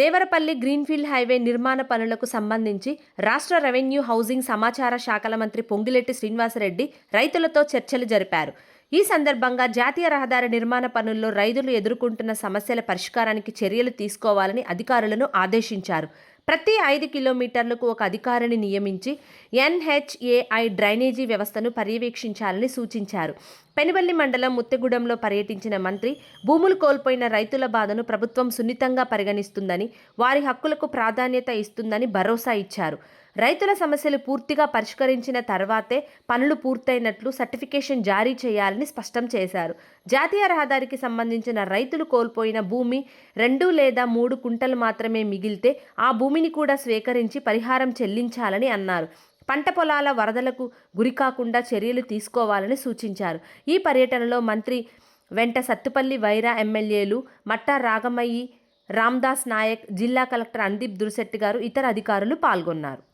Devarapalli greenfield highway నిర్మాణ పనులకు సంబంధించి రాష్ట్ర రెవెన్యూ హౌసింగ్ సమాచార శాఖల మంత్రి పొంగిలెట్టి శ్రీనివాసరెడ్డి రైతులతో చర్చలు జరిపారు. ఈ సందర్భంగా జాతీయ రహదారి నిర్మాణ పనుల్లో రైతులు ఎదుర్కొంటున్న సమస్యల పరిష్కారానికి చర్యలు తీసుకోవాలని అధికారులను ఆదేశించారు. ప్రతి ఐదు కిలోమీటర్లకు ఒక అధికారిని నియమించి ఎన్హెచ్ఏఐ డ్రైనేజీ వ్యవస్థను పర్యవేక్షించాలని సూచించారు. పెనుబల్లి మండలం ముత్తెగూడెంలో పర్యటించిన మంత్రి భూములు కోల్పోయిన రైతుల బాధను ప్రభుత్వం సున్నితంగా పరిగణిస్తుందని వారి హక్కులకు ప్రాధాన్యత ఇస్తుందని భరోసా ఇచ్చారు. రైతుల సమస్యలు పూర్తిగా పరిష్కరించిన తర్వాతే పనులు పూర్తయినట్లు సర్టిఫికేషన్ జారీ చేయాలని స్పష్టం చేశారు. జాతీయ రహదారికి సంబంధించిన రైతులు కోల్పోయిన భూమి రెండు లేదా మూడు కుంటలు మాత్రమే మిగిలితే ఆ భూమిని కూడా స్వీకరించి పరిహారం చెల్లించాలని అన్నారు. పంట పొలాల వరదలకు గురికాకుండా చర్యలు తీసుకోవాలని సూచించారు. ఈ పర్యటనలో మంత్రి వెంట సత్తుపల్లి వైరా ఎమ్మెల్యేలు మట్టా రాగమయ్యి రామ్దాస్ నాయక్ జిల్లా కలెక్టర్ అందీప్ దురిశెట్టి గారు ఇతర అధికారులు పాల్గొన్నారు.